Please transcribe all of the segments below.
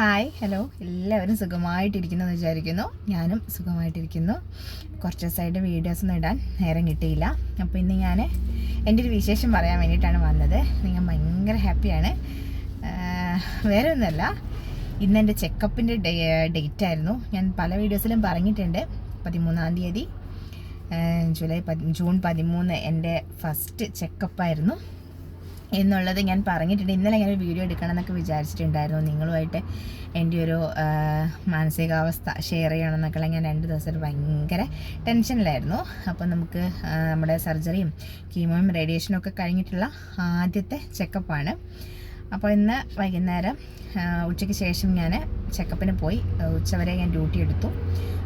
Hi hello എല്ലാവരും സുഖമായിട്ടിരിക്കുന്നു എന്ന് വിചാരിക്കുന്നു. ഞാനും സുഖമായിട്ടിരിക്കുന്നു. കുറച്ച് ദിവസമായിട്ട് വീഡിയോസ് ഒന്നും ഇടാൻ നേരം കിട്ടിയില്ല. അപ്പോൾ ഇന്ന് ഞാൻ എന്റെ ഒരു വിശേഷം പറയാൻ വേണ്ടിയിട്ടാണ് വന്നത്. നിങ്ങൾ ഭയങ്കര ഹാപ്പിയാണ് വേറെ ഒന്നുമല്ല ഇന്ന് എന്റെ ചെക്കപ്പിന്റെ ഡേറ്റ് ആയിരുന്നു. ഞാൻ പല വീഡിയോസിലും പറഞ്ഞിട്ടുണ്ട്. പതിമൂന്നാം തീയതി ജൂലൈ ജൂൺ പതിമൂന്ന് എന്റെ ഫസ്റ്റ് ചെക്കപ്പായിരുന്നു എന്നുള്ളത് ഞാൻ പറഞ്ഞിട്ടുണ്ട്. ഇന്നലെ ഞാനൊരു വീഡിയോ എടുക്കണം എന്നൊക്കെ വിചാരിച്ചിട്ടുണ്ടായിരുന്നു. നിങ്ങളുമായിട്ട് എന്റെ ഒരു മാനസികാവസ്ഥ ഷെയർ ചെയ്യണം എന്നൊക്കെ ഞാൻ രണ്ട് ദിവസമായിട്ട് ഭയങ്കര ടെൻഷനിലായിരുന്നു. അപ്പോൾ നമുക്ക് നമ്മുടെ സർജറിയും കീമോയും റേഡിയേഷനും ഒക്കെ കഴിഞ്ഞിട്ടുള്ള ആദ്യത്തെ ചെക്കപ്പാണ്. അപ്പോൾ ഇന്ന് വൈകുന്നേരം ഉച്ചയ്ക്ക് ശേഷം ഞാൻ ചെക്കപ്പിന് പോയി. ഉച്ച ഉച്ചവരെ ഞാൻ ഡ്യൂട്ടി എടുത്തു.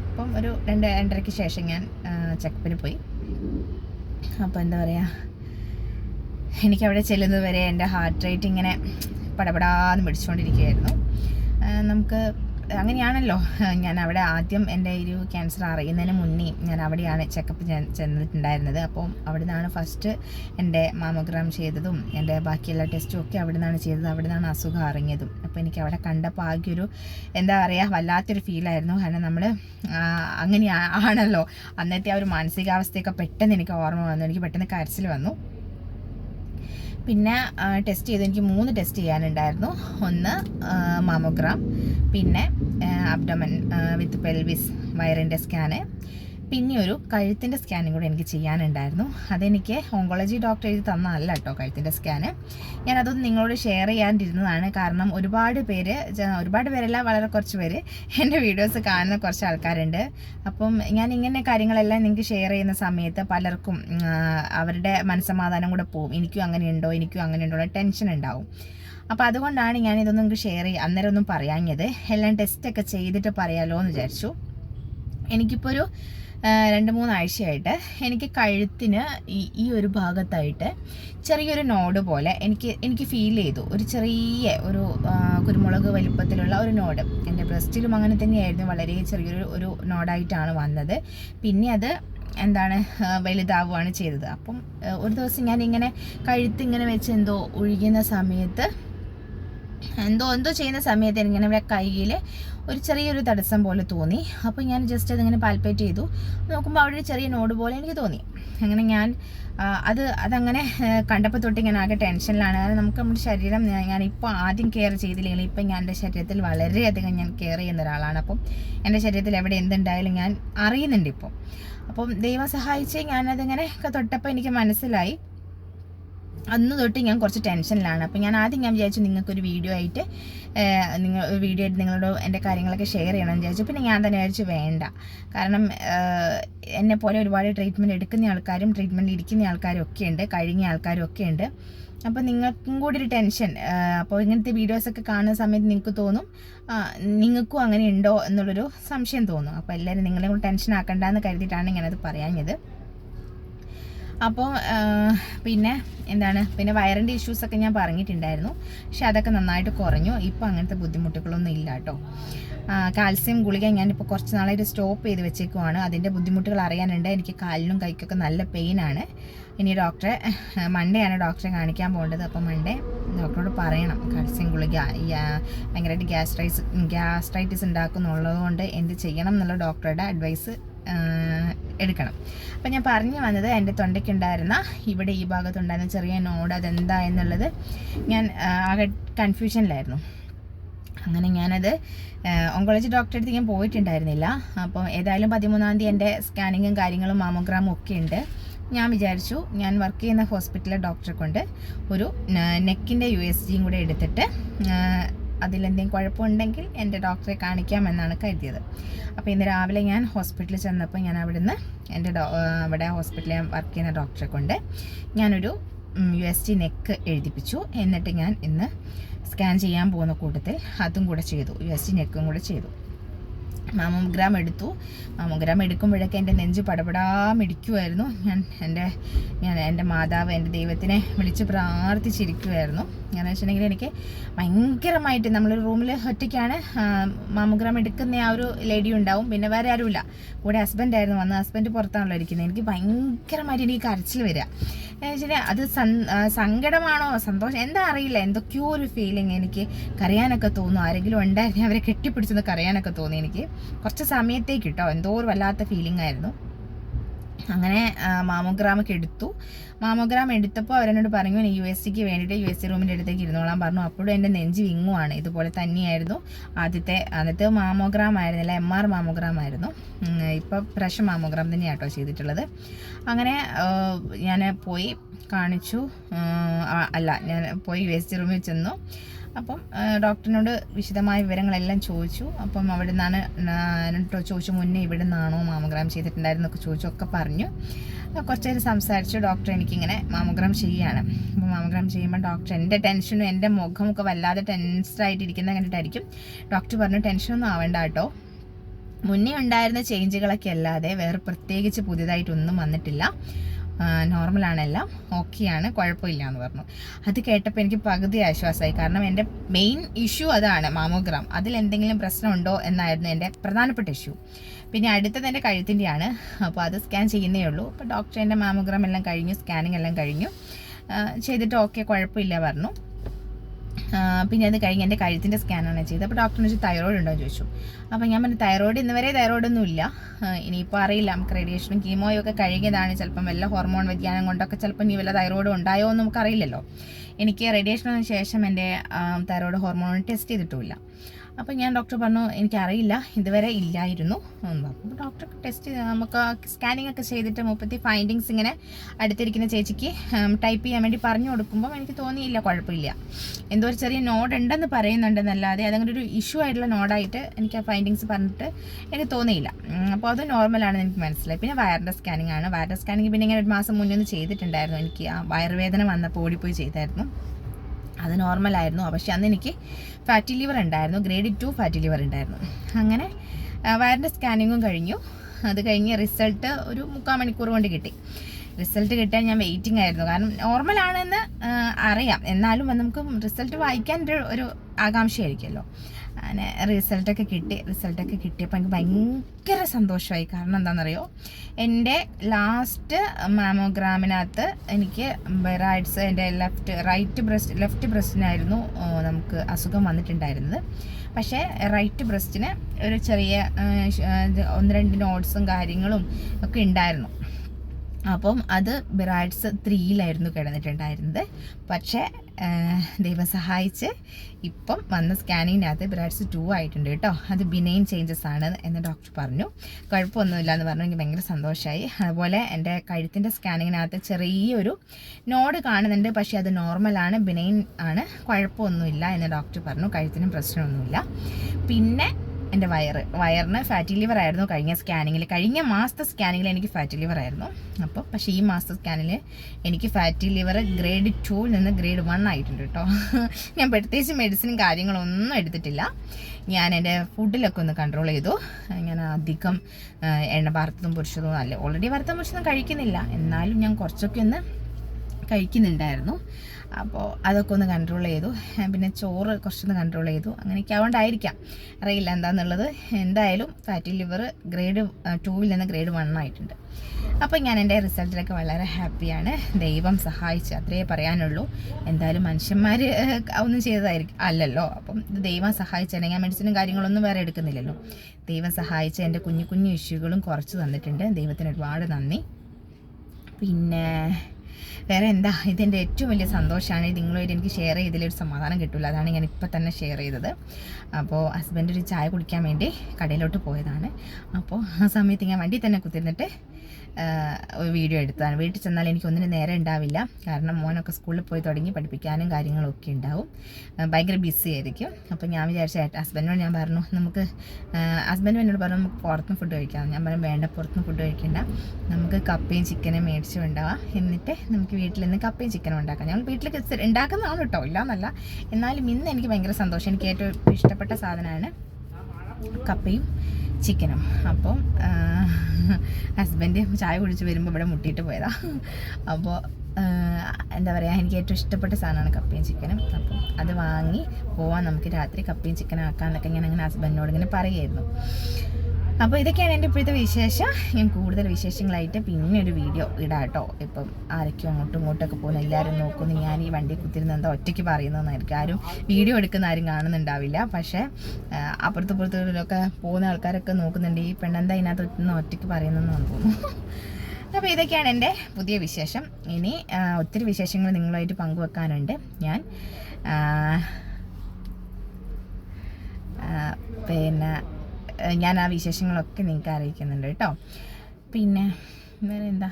അപ്പം ഒരു രണ്ട് രണ്ടരയ്ക്ക് ശേഷം ഞാൻ ചെക്കപ്പിന് പോയി. അപ്പോൾ എന്താ പറയുക എനിക്കവിടെ ചെല്ലുന്നത് വരെ എന്റെ ഹാർട്ട് റേറ്റ് ഇങ്ങനെ പടപടാന്ന് പിടിച്ചുകൊണ്ടിരിക്കുകയായിരുന്നു. നമുക്ക് അങ്ങനെയാണല്ലോ. ഞാൻ അവിടെ ആദ്യം എന്റെ ഒരു ക്യാൻസർ അറിയുന്നതിന് മുന്നേ ഞാൻ അവിടെയാണ് ചെക്കപ്പ് ചെന്നിട്ടുണ്ടായിരുന്നത്. അപ്പോൾ അവിടെ നിന്നാണ് ഫസ്റ്റ് എന്റെ മാമോഗ്രാം ചെയ്തതും എന്റെ ബാക്കിയുള്ള ടെസ്റ്റും ഒക്കെ അവിടെ നിന്നാണ് ചെയ്തത് അവിടെ നിന്നാണ് അസുഖം അറിഞ്ഞതും. അപ്പോൾ എനിക്ക് അവിടെ കണ്ടപ്പോൾ ആകെ ഒരു എന്താ പറയുക വല്ലാത്തൊരു ഫീലായിരുന്നു കാരണം നമ്മൾ അങ്ങനെയാണല്ലോ അന്നത്തെ ആ ഒരു മാനസികാവസ്ഥയൊക്കെ പെട്ടെന്ന് എനിക്ക് ഓർമ്മ വന്നു. എനിക്ക് പെട്ടെന്ന് കരച്ചിൽ വന്നു. പിന്നെ ടെസ്റ്റ് ചെയ്ത് എനിക്ക് മൂന്ന് ടെസ്റ്റ് ചെയ്യാനുണ്ടായിരുന്നു. ഒന്ന് മാമോഗ്രാം പിന്നെ അബ്ഡമൻ വിത്ത് പെൽവിസ് വയറിന്റെ സ്കാന് പിന്നെ ഒരു കഴുത്തിന്റെ സ്കാനും കൂടെ എനിക്ക് ചെയ്യാനുണ്ടായിരുന്നു. അതെനിക്ക് ഓങ്കോളജി ഡോക്ടർ എഴുതി തന്നതല്ല കേട്ടോ കഴുത്തിന്റെ സ്കാന്. ഞാൻ അതൊന്ന് നിങ്ങളോട് ഷെയർ ചെയ്യാണ്ടിരുന്നതാണ്. കാരണം ഒരുപാട് പേര് ഒരുപാട് പേരല്ല വളരെ കുറച്ച് പേര് എന്റെ വീഡിയോസ് കാണുന്ന കുറച്ച് ആൾക്കാരുണ്ട്. അപ്പം ഞാൻ ഇങ്ങനെ കാര്യങ്ങളെല്ലാം നിങ്ങൾക്ക് ഷെയർ ചെയ്യുന്ന സമയത്ത് പലർക്കും അവരുടെ മനസ്സമാധാനം കൂടെ പോവും. എനിക്കും അങ്ങനെ ഉണ്ടോ എനിക്കും അങ്ങനെ ഉണ്ടോ ടെൻഷൻ ഉണ്ടാവും. അപ്പോൾ അതുകൊണ്ടാണ് ഞാൻ ഇതൊന്നും നിങ്ങൾക്ക് ഷെയർ ചെയ്യുക അന്നേരം ഒന്നും പറയാഞ്ഞത്. എല്ലാം ടെസ്റ്റൊക്കെ ചെയ്തിട്ട് പറയാലോ എന്ന് വിചാരിച്ചു. എനിക്കിപ്പോൾ ഒരു രണ്ട് മൂന്നാഴ്ചയായിട്ട് എനിക്ക് കഴുത്തിന് ഈ ഒരു ഭാഗത്തായിട്ട് ചെറിയൊരു നോഡ് പോലെ എനിക്ക് എനിക്ക് ഫീൽ ചെയ്തു. ഒരു ചെറിയ ഒരു കുരുമുളക് വലിപ്പത്തിലുള്ള ഒരു നോഡ് എന്റെ ബ്രസ്റ്റിലും അങ്ങനെ തന്നെയായിരുന്നു. വളരെ ചെറിയൊരു ഒരു നോഡായിട്ടാണ് വന്നത്. പിന്നെ അത് എന്താണ് വലുതാവുകയാണ് ചെയ്തത്. അപ്പം ഒരു ദിവസം ഞാൻ ഇങ്ങനെ കഴുത്ത് ഇങ്ങനെ വെച്ച് എന്തോ ഒഴുകുന്ന സമയത്ത് എന്തോ എന്തോ ചെയ്യുന്ന സമയത്ത് എനിക്കിങ്ങനെ ഇവിടെ കയ്യിൽ ഒരു ചെറിയൊരു തടസ്സം പോലെ തോന്നി. അപ്പോൾ ഞാൻ ജസ്റ്റ് അതിങ്ങനെ പാൽപ്പേറ്റ് ചെയ്തു. നോക്കുമ്പോൾ അവിടെ ഒരു ചെറിയ നോട് പോലെ എനിക്ക് തോന്നി. അങ്ങനെ ഞാൻ അത് അതങ്ങനെ കണ്ടപ്പോൾ തൊട്ട് ഞാൻ ആകെ ടെൻഷനിലാണ് കാരണം നമുക്ക് നമ്മുടെ ശരീരം ഞാൻ- ഇപ്പോൾ ആദ്യം കെയർ ചെയ്തില്ലെങ്കിൽ ഇപ്പം ഞാൻ എന്റെ ശരീരത്തിൽ വളരെയധികം ഞാൻ കെയർ ചെയ്യുന്ന ഒരാളാണ്. അപ്പം എന്റെ ശരീരത്തിൽ എവിടെ എന്തുണ്ടായാലും ഞാൻ അറിയുന്നുണ്ട് ഇപ്പോൾ അപ്പം ദൈവം സഹായിച്ച് ഞാനതിങ്ങനെ തൊട്ടപ്പോൾ എനിക്ക് മനസ്സിലായി. അന്ന് തൊട്ട് ഞാൻ കുറച്ച് ടെൻഷനിലാണ്. അപ്പോൾ ഞാൻ ആദ്യം ഞാൻ വിചാരിച്ചു നിങ്ങൾക്കൊരു വീഡിയോ ആയിട്ട് നിങ്ങൾ വീഡിയോ ആയിട്ട് നിങ്ങളോട് എന്റെ കാര്യങ്ങളൊക്കെ ഷെയർ ചെയ്യണമെന്ന് വിചാരിച്ചു. പിന്നെ ഞാൻ തന്നെ വിചാരിച്ചു വേണ്ട. കാരണം എന്നെ പോലെ ഒരുപാട് ട്രീറ്റ്മെന്റ് എടുക്കുന്ന ആൾക്കാരും ട്രീറ്റ്മെന്റ് ഇരിക്കുന്ന ആൾക്കാരും ഒക്കെ ഉണ്ട്. കഴിഞ്ഞ ആൾക്കാരും ഒക്കെ ഉണ്ട്. അപ്പോൾ നിങ്ങൾക്കും കൂടി ഒരു ടെൻഷൻ. അപ്പോൾ ഇങ്ങനത്തെ വീഡിയോസൊക്കെ കാണുന്ന സമയത്ത് നിങ്ങൾക്ക് തോന്നും നിങ്ങൾക്കും അങ്ങനെ ഉണ്ടോ എന്നുള്ളൊരു സംശയം തോന്നും. അപ്പോൾ എല്ലാവരും നിങ്ങളെ കൂടി ടെൻഷൻ ആക്കണ്ടെന്ന് കരുതിയിട്ടാണ് ഞാനത് പറയാഞ്ഞത്. അപ്പോൾ പിന്നെ എന്താണ് പിന്നെ വയറിന്റെ ഇഷ്യൂസൊക്കെ ഞാൻ പറഞ്ഞിട്ടുണ്ടായിരുന്നു. പക്ഷെ അതൊക്കെ നന്നായിട്ട് കുറഞ്ഞു. ഇപ്പോൾ അങ്ങനത്തെ ബുദ്ധിമുട്ടുകളൊന്നും ഇല്ല കേട്ടോ. കാൽസ്യം ഗുളിക ഞാനിപ്പോൾ കുറച്ച് നാളായിട്ട് സ്റ്റോപ്പ് ചെയ്ത് വെച്ചേക്കുവാണ്. അതിന്റെ ബുദ്ധിമുട്ടുകൾ അറിയാനുണ്ട്. എനിക്ക് കാലിനും കൈക്കൊക്കെ നല്ല പെയിനാണ് ഇനി ഡോക്ടറെ മൺഡേ ആണ് ഡോക്ടറെ കാണിക്കാൻ പോകേണ്ടത്. അപ്പോൾ മൺഡേ ഡോക്ടറോട് പറയണം. കാൽസ്യം ഗുളിക ഭയങ്കരമായിട്ട് ഗ്യാസ്ട്രൈസ് ഗ്യാസ്ട്രൈറ്റിസ് ഉണ്ടാക്കുന്നുള്ളത് കൊണ്ട് എന്ത് ചെയ്യണം എന്നുള്ള ഡോക്ടറുടെ അഡ്വൈസ് എടുക്കണം. അപ്പം ഞാൻ പറഞ്ഞു വന്നത് എന്റെ തൊണ്ടയ്ക്കുണ്ടായിരുന്ന ഇവിടെ ഈ ഭാഗത്തുണ്ടായിരുന്ന ചെറിയ നോഡ് അതെന്താ എന്നുള്ളത് ഞാൻ ആകെ കൺഫ്യൂഷനിലായിരുന്നു അങ്ങനെ ഞാനത് ഓങ്കോളജി ഡോക്ടറെ അടുത്ത് ഞാൻ പോയിട്ടുണ്ടായിരുന്നില്ല. അപ്പം ഏതായാലും പതിമൂന്നാം തീയതി എന്റെ സ്കാനിങ്ങും കാര്യങ്ങളും മാമോഗ്രാമും ഒക്കെ ഉണ്ട്. ഞാൻ വിചാരിച്ചു ഞാൻ വർക്ക് ചെയ്യുന്ന ഹോസ്പിറ്റലിലെ ഡോക്ടറെ കൊണ്ട് ഒരു നെക്കിന്റെ യു എസ് ജിയും കൂടെ എടുത്തിട്ട് അതിലെന്തെങ്കിലും കുഴപ്പമുണ്ടെങ്കിൽ എന്റെ ഡോക്ടറെ കാണിക്കാമെന്നാണ് കരുതിയത്. അപ്പോൾ ഇന്ന് രാവിലെ ഞാൻ ഹോസ്പിറ്റലിൽ ചെന്നപ്പോൾ ഞാൻ അവിടുന്ന് എന്റെ ഡോ അവിടെ ഹോസ്പിറ്റലിൽ വർക്ക് ചെയ്യുന്ന ഡോക്ടറെ കൊണ്ട് ഞാനൊരു യു എസ് ടി നെക്ക് എഴുതിപ്പിച്ചു. എന്നിട്ട് ഞാൻ ഇന്ന് സ്കാൻ ചെയ്യാൻ പോകുന്ന കൂട്ടത്തിൽ അതും കൂടെ ചെയ്തു. യു എസ് ടി നെക്കും കൂടെ ചെയ്തു. മാമോഗ്രാം എടുത്തു. മാമോഗ്രാം എടുക്കുമ്പോഴൊക്കെ എന്റെ നെഞ്ച് പടപടാ മിടിക്കുമായിരുന്നു ഞാൻ എന്റെ ഞാൻ എന്റെ മാതാവ് എന്റെ ദൈവത്തിനെ വിളിച്ച് പ്രാർത്ഥിച്ചിരിക്കുമായിരുന്നു കാരണം വെച്ചിട്ടുണ്ടെങ്കിൽ എനിക്ക് ഭയങ്കരമായിട്ട് നമ്മളൊരു റൂമിൽ ഒറ്റയ്ക്കാണ് മാമോഗ്രാം എടുക്കുന്ന ആ ഒരു ലേഡി ഉണ്ടാവും. പിന്നെ വേറെ ആരുമില്ല. കൂടെ ഹസ്ബൻഡ് ആയിരുന്നു. വന്ന് ഹസ്ബൻഡ് പുറത്താണല്ലോ ഇരിക്കുന്നത്. എനിക്ക് ഭയങ്കരമായിട്ട് എനിക്ക് കരച്ചിൽ വരിക. അത് സങ്കടമാണോ? സന്തോഷം? എന്താ അറിയില്ല. എന്തൊക്കെയോ ഒരു ഫീലിംഗ് എനിക്ക് കരയാനൊക്കെ തോന്നും. ആരെങ്കിലും ഉണ്ടായിരുന്നെങ്കിൽ അവരെ കെട്ടിപ്പിടിച്ചൊന്ന് കരയാനൊക്കെ തോന്നി എനിക്ക്. കുറച്ച് സമയത്തേക്ക് കേട്ടോ എന്തോ ഒരു വല്ലാത്ത ഫീലിംഗ് ആയിരുന്നു. അങ്ങനെ മാമോഗ്രാം ഒക്കെ എടുത്തു. മാമോഗ്രാം എടുത്തപ്പോൾ അവരെന്നോട് പറഞ്ഞു യു എസ് സിക്ക് വേണ്ടിയിട്ട് യു എസ് സി റൂമിന്റെ അടുത്തേക്ക് ഇരുന്നോളാൻ പറഞ്ഞു. അപ്പോഴും എന്റെ നെഞ്ച് വിങ്ങുവാണ്. ഇതുപോലെ തന്നെയായിരുന്നു. ആദ്യത്തെ ആദ്യത്തെ മാമോഗ്രാം ആയിരുന്നില്ല എം ആർ മാമോഗ്രാം ആയിരുന്നു. ഇപ്പോൾ ഫ്രഷ് മാമോഗ്രാം തന്നെയാണ് കേട്ടോ ചെയ്തിട്ടുള്ളത്. അങ്ങനെ ഞാൻ പോയി കാണിച്ചു. അല്ല ഞാൻ പോയി യു എസ് സി റൂമിൽ ചെന്നു. അപ്പം ഡോക്ടറിനോട് വിശദമായ വിവരങ്ങളെല്ലാം ചോദിച്ചു. അപ്പം അവിടെ നിന്നാണ് ചോദിച്ചു മുന്നേ ഇവിടെ നിന്നാണോ മാമോഗ്രാം ചെയ്തിട്ടുണ്ടായിരുന്നൊക്കെ ചോദിച്ചു ഒക്കെ പറഞ്ഞു. കുറച്ച് നേരം സംസാരിച്ചു. ഡോക്ടർ എനിക്കിങ്ങനെ മാമോഗ്രാം ചെയ്യാണ്. അപ്പോൾ മാമോഗ്രാം ചെയ്യുമ്പോൾ ഡോക്ടർ എന്റെ ടെൻഷനും എന്റെ മുഖമൊക്കെ വല്ലാതെ ടെൻസ്ഡായിട്ടിരിക്കുന്ന കണ്ടിട്ടായിരിക്കും. ഡോക്ടർ പറഞ്ഞു ടെൻഷനൊന്നും ആവേണ്ട കേട്ടോ. മുന്നേ ഉണ്ടായിരുന്ന ചേഞ്ചുകളൊക്കെ അല്ലാതെ വേറെ പ്രത്യേകിച്ച് പുതിയതായിട്ടൊന്നും വന്നിട്ടില്ല. നോർമലാണെല്ലാം ഓക്കെയാണ് കുഴപ്പമില്ല എന്ന് പറഞ്ഞു. അത് കേട്ടപ്പോൾ എനിക്ക് പകുതി ആശ്വാസമായി. കാരണം എന്റെ മെയിൻ ഇഷ്യൂ അതാണ് മാമോഗ്രാം. അതിൽ എന്തെങ്കിലും പ്രശ്നമുണ്ടോ എന്നായിരുന്നു എന്റെ പ്രധാനപ്പെട്ട ഇഷ്യൂ. പിന്നെ അടുത്തത് എന്റെ കഴുത്തിന്റെയാണ്. അപ്പോൾ അത് സ്കാൻ ചെയ്യുന്നേ ഉള്ളൂ. അപ്പോൾ ഡോക്ടർ എന്റെ മാമോഗ്രാം എല്ലാം കഴിഞ്ഞു സ്കാനിങ് എല്ലാം കഴിഞ്ഞു. ചെയ്തിട്ട് ഓക്കെ കുഴപ്പമില്ല പറഞ്ഞു. പിന്നെ അത് കഴിഞ്ഞ് എന്റെ കഴുത്തിന്റെ സ്കാനാണ് ചെയ്തത്. അപ്പോൾ ഡോക്ടറിന് വെച്ചാൽ തൈറോയിഡ് ഉണ്ടോ എന്ന് ചോദിച്ചു. അപ്പോൾ ഞാൻ പറഞ്ഞു തൈറോയിഡ് ഇന്ന് വരെ തൈറോയിഡൊന്നും ഇല്ല. ഇനിയിപ്പോൾ അറിയില്ല. നമുക്ക് റേഡിയേഷനും കീമോയും ഒക്കെ കഴിഞ്ഞതാണ്. ചിലപ്പം വല്ല ഹോർമോൺ വ്യതിയാനം കൊണ്ടൊക്കെ ചിലപ്പോൾ ഇനി വല്ല തൈറോയിഡ് ഉണ്ടായോ എന്ന് നമുക്കറിയില്ലല്ലോ. എനിക്ക് റേഡിയേഷനു ശേഷം എന്റെ തൈറോയിഡ് ഹോർമോൺ ടെസ്റ്റ് ചെയ്തിട്ടുമില്ല. അപ്പോൾ ഞാൻ ഡോക്ടർ പറഞ്ഞു എനിക്കറിയില്ല ഇതുവരെ ഇല്ലായിരുന്നു. അപ്പോൾ ഡോക്ടർ ടെസ്റ്റ് നമുക്ക് സ്കാനിങ് ഒക്കെ ചെയ്തിട്ട് മുപ്പത്തി ഫൈൻഡിങ്സ് ഇങ്ങനെ അടുത്തിരിക്കുന്ന ചേച്ചിക്ക് ടൈപ്പ് ചെയ്യാൻ വേണ്ടി പറഞ്ഞു കൊടുക്കുമ്പോൾ എനിക്ക് തോന്നിയില്ല കുഴപ്പമില്ല. എന്തോ ഒരു ചെറിയ നോഡ് ഉണ്ടെന്ന് പറയുന്നുണ്ടെന്നല്ലാതെ അതങ്ങനെ ഒരു ഇഷ്യൂ ആയിട്ടുള്ള നോഡായിട്ട് എനിക്ക് ആ ഫൈൻഡിങ്സ് പറഞ്ഞിട്ട് എനിക്ക് തോന്നിയില്ല. അപ്പോൾ അത് നോർമലാണെന്ന് എനിക്ക് മനസ്സിലായി. പിന്നെ വയറിന്റെ സ്കാനിങ് ആണ്. വയറിന്റെ സ്കാനിങ് പിന്നെ ഇങ്ങനെ ഒരു മാസം മുന്നേ ഒന്ന് ചെയ്തിട്ടുണ്ടായിരുന്നു എനിക്ക്. ആ വയറുവേദന വന്നപ്പോൾ ഓടിപ്പോയി ചെയ്തായിരുന്നു. അത് നോർമലായിരുന്നു. പക്ഷെ അന്ന് എനിക്ക് ഫാറ്റി ലിവർ ഉണ്ടായിരുന്നു. ഗ്രേഡ് ടു ഫാറ്റി ലിവർ ഉണ്ടായിരുന്നു. അങ്ങനെ വയറിന്റെ സ്കാനിങ്ങും കഴിഞ്ഞു. അത് കഴിഞ്ഞ് റിസൾട്ട് ഒരു മുക്കാൽ മണിക്കൂർ കൊണ്ട് കിട്ടി. റിസൾട്ട് കിട്ടാൻ ഞാൻ വെയിറ്റിംഗ് ആയിരുന്നു. കാരണം നോർമലാണെന്ന് അറിയാം. എന്നാലും നമുക്ക് റിസൾട്ട് വായിക്കാൻ ഒരു ഒരു ആകാംക്ഷയായിരിക്കുമല്ലോ. അങ്ങനെ റിസൾട്ടൊക്കെ കിട്ടി റിസൾട്ടൊക്കെ കിട്ടിയപ്പോൾ എനിക്ക് ഭയങ്കര സന്തോഷമായി. കാരണം എന്താണെന്നറിയോ? എന്റെ ലാസ്റ്റ് മാമോഗ്രാമിനകത്ത് എനിക്ക് ബെറൈഡ്സ് എന്റെ ലെഫ്റ്റ് റൈറ്റ് ബ്രസ്റ്റ് ലെഫ്റ്റ് ബ്രസ്റ്റിനായിരുന്നു നമുക്ക് അസുഖം വന്നിട്ടുണ്ടായിരുന്നത്. പക്ഷേ റൈറ്റ് ബ്രസ്റ്റിന് ഒരു ചെറിയ ഒന്ന് രണ്ട് നോട്ട്സും കാര്യങ്ങളും ഒക്കെ ഉണ്ടായിരുന്നു. അപ്പം അത് ബിറാഡ്സ് ത്രീയിലായിരുന്നു കിടന്നിട്ടുണ്ടായിരുന്നത്. പക്ഷേ ദൈവം സഹായിച്ച് ഇപ്പം വന്ന സ്കാനിങ്ങിനകത്ത് ബ്രാഡ്സ് ടു ആയിട്ടുണ്ട് കേട്ടോ. അത് ബിനൈൻ ചേഞ്ചസ് ആണ് എന്ന് ഡോക്ടർ പറഞ്ഞു. കുഴപ്പമൊന്നുമില്ല എന്ന് പറഞ്ഞു. എനിക്ക് ഭയങ്കര സന്തോഷമായി അതുപോലെ എന്റെ കഴുത്തിന്റെ സ്കാനിങ്ങിനകത്ത് ചെറിയൊരു നോഡ് കാണുന്നുണ്ട്. പക്ഷേ അത് നോർമലാണ് ബിനൈൻ ആണ്. കുഴപ്പമൊന്നുമില്ല എന്ന് ഡോക്ടർ പറഞ്ഞു. കഴുത്തിനും പ്രശ്നമൊന്നുമില്ല. പിന്നെ എന്റെ വയറ്. വയറിന് ഫാറ്റി ലിവർ ആയിരുന്നു കഴിഞ്ഞ സ്കാനിങ്ങിൽ കഴിഞ്ഞ മാസത്തെ സ്കാനിങ്ങിൽ എനിക്ക് ഫാറ്റി ലിവർ ആയിരുന്നു. അപ്പോൾ പക്ഷേ ഈ മാസത്തെ സ്കാനിൽ എനിക്ക് ഫാറ്റി ലിവർ ഗ്രേഡ് ടൂവിൽ നിന്ന് ഗ്രേഡ് വൺ ആയിട്ടുണ്ട് കേട്ടോ. ഞാൻ പ്രത്യേകിച്ച് മെഡിസിനും കാര്യങ്ങളൊന്നും എടുത്തിട്ടില്ല. ഞാൻ എന്റെ ഫുഡിലൊക്കെ ഒന്ന് കൺട്രോൾ ചെയ്തു. ഞാൻ അധികം എണ്ണ വറുത്തതും പൊരിച്ചതും അല്ല. ഓൾറെഡി വറുത്തതും പൊരിച്ചതും കഴിക്കുന്നില്ല. എന്നാലും ഞാൻ കുറച്ചൊക്കെ ഒന്ന് കഴിക്കുന്നുണ്ടായിരുന്നു. അപ്പോൾ അതൊക്കെ ഒന്ന് കൺട്രോൾ ചെയ്തു. പിന്നെ ചോറ് കുറച്ചൊന്ന് കൺട്രോൾ ചെയ്തു. അങ്ങനെയൊക്കെ ആവേണ്ടായിരിക്കാം. അറിയില്ല എന്താണെന്നുള്ളത് എന്തായാലും ഫാറ്റി ലിവർ ഗ്രേഡ് ടൂവിൽ നിന്ന് ഗ്രേഡ് വൺ ആയിട്ടുണ്ട്. അപ്പോൾ ഞാൻ എന്റെ റിസൾട്ടിലൊക്കെ വളരെ ഹാപ്പിയാണ് ദൈവം സഹായിച്ച് അത്രയേ പറയാനുള്ളൂ. എന്തായാലും മനുഷ്യന്മാർ ഒന്നും ചെയ്തതായിരിക്കും. അല്ലല്ലോ. അപ്പം ദൈവം സഹായിച്ചാണ് ഞാൻ മെഡിസിനും കാര്യങ്ങളൊന്നും വേറെ എടുക്കുന്നില്ലല്ലോ. ദൈവം സഹായിച്ച് എന്റെ കുഞ്ഞു കുഞ്ഞു ഇഷ്യൂകളും കുറച്ച് തന്നിട്ടുണ്ട്. ദൈവത്തിന് ഒരുപാട് നന്ദി. പിന്നെ വേറെ എന്താ? ഇതെന്റെ ഏറ്റവും വലിയ സന്തോഷമാണ്. നിങ്ങളുമായിട്ട് എനിക്ക് ഷെയർ ചെയ്തതിലൊരു സമാധാനം കിട്ടില്ല അതാണ് ഞാൻ ഇപ്പം തന്നെ ഷെയർ ചെയ്തത്. അപ്പോൾ ഹസ്ബൻഡ് ഒരു ചായ കുടിക്കാൻ വേണ്ടി കടയിലോട്ട് പോയതാണ്. അപ്പോൾ ആ സമയത്ത് ഞാൻ വണ്ടി തന്നെ കുത്തിരുന്നിട്ട് ഒരു വീഡിയോ എടുത്തതാണ് വീട്ടിൽ ചെന്നാൽ എനിക്ക് ഒന്നിനും നേരെ ഉണ്ടാവില്ല. കാരണം മോനൊക്കെ സ്കൂളിൽ പോയി തുടങ്ങി പഠിപ്പിക്കാനും കാര്യങ്ങളൊക്കെ ഉണ്ടാവും. ഭയങ്കര ബിസി ആയിരിക്കും. അപ്പോൾ ഞാൻ വിചാരിച്ച ഹസ്ബൻഡിനോട് ഞാൻ പറഞ്ഞു നമുക്ക് ഹസ്ബൻഡ് എന്നോട് പറഞ്ഞു നമുക്ക് പുറത്തുനിന്ന് ഫുഡ് കഴിക്കാം. ഞാൻ പറഞ്ഞു വേണ്ട പുറത്തുനിന്ന് ഫുഡ് കഴിക്കണ്ട. നമുക്ക് കപ്പയും ചിക്കനും മേടിച്ചു ഉണ്ടാവാം എന്നിട്ട് നമുക്ക് വീട്ടിൽ നിന്ന് കപ്പയും ചിക്കനും ഉണ്ടാക്കാം. ഞങ്ങൾ സ്ഥി- ഉണ്ടാക്കുന്നതാണ് കേട്ടോ ഇല്ലാന്നല്ല. എന്നാലും ഇന്ന് എനിക്ക് ഭയങ്കര സന്തോഷം. എനിക്ക് ഏറ്റവും ഇഷ്ടപ്പെട്ട സാധനമാണ് കപ്പയും ചിക്കനും. അപ്പം ഹസ്ബൻഡ് ചായ കുടിച്ച് വരുമ്പോൾ ഇവിടെ മുട്ടിയിട്ട് പോയതാ. അപ്പോൾ എന്താ പറയുക എനിക്ക് ഏറ്റവും ഇഷ്ടപ്പെട്ട സാധനമാണ് കപ്പയും ചിക്കനും. അപ്പം അത് വാങ്ങി പോവാൻ നമുക്ക് രാത്രി കപ്പയും ചിക്കനും ആക്കാമെന്നൊക്കെ ഞാൻ അങ്ങനെ ഹസ്ബൻഡിനോട് ഇങ്ങനെ പറയുമായിരുന്നു അപ്പോൾ ഇതൊക്കെയാണ് എന്റെ ഇപ്പോഴത്തെ വിശേഷം. ഞാൻ കൂടുതൽ വിശേഷങ്ങളായിട്ട് പിന്നെ ഒരു വീഡിയോ ഇടാം കേട്ടോ ഇപ്പം ആരൊക്കെയോ അങ്ങോട്ടും ഇങ്ങോട്ടൊക്കെ പോകുന്നു. എല്ലാവരും നോക്കുന്നു. ഞാൻ ഈ വണ്ടി കുത്തിരുന്ന് എന്താ ഒറ്റയ്ക്ക് പറയുന്നതെന്നായിരിക്കും ആരും വീഡിയോ എടുക്കുന്ന ആരും കാണുന്നുണ്ടാവില്ല. പക്ഷേ അപ്പുറത്ത് അപ്പുറത്തും പോകുന്ന ആൾക്കാരൊക്കെ നോക്കുന്നുണ്ട്. ഈ പെണ്ണെന്താ ഇതിനകത്ത് നിന്ന് ഒറ്റയ്ക്ക് പറയുന്നതെന്ന് തോന്നുന്നു. അപ്പോൾ ഇതൊക്കെയാണ് എന്റെ പുതിയ വിശേഷം. ഇനി ഒത്തിരി വിശേഷങ്ങൾ നിങ്ങളുമായിട്ട് പങ്കുവെക്കാനുണ്ട്. ഞാൻ പിന്നെ ഞാൻ ആ വിശേഷങ്ങളൊക്കെ നിങ്ങൾക്ക് അറിയിക്കുന്നുണ്ട് കേട്ടോ. പിന്നെ വേറെ എന്താ?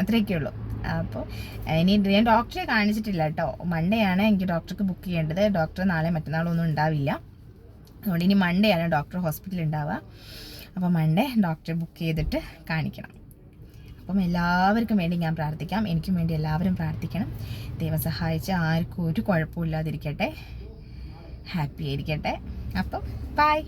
അത്രയൊക്കെ ഉള്ളൂ. അപ്പോൾ ഇനി ഞാൻ ഡോക്ടറെ കാണിച്ചിട്ടില്ല കേട്ടോ. മൺഡേ ആണ് എനിക്ക് ഡോക്ടർക്ക് ബുക്ക് ചെയ്യേണ്ടത്. ഡോക്ടർ നാളെ മറ്റന്നാളൊന്നും ഉണ്ടാവില്ല. അതുകൊണ്ട് ഇനി മൺഡേ ആണ് ഡോക്ടർ ഹോസ്പിറ്റലിൽ ഉണ്ടാവുക. അപ്പോൾ മൺഡേ ഡോക്ടറെ ബുക്ക് ചെയ്തിട്ട് കാണിക്കണം. അപ്പം എല്ലാവർക്കും വേണ്ടി ഞാൻ പ്രാർത്ഥിക്കാം. എനിക്കും വേണ്ടി എല്ലാവരും പ്രാർത്ഥിക്കണം. ദൈവം സഹായിച്ച് ആർക്കും ഒരു കുഴപ്പമില്ലാതിരിക്കട്ടെ ഹാപ്പി ആയിരിക്കട്ടെ. അപ്പം ബൈ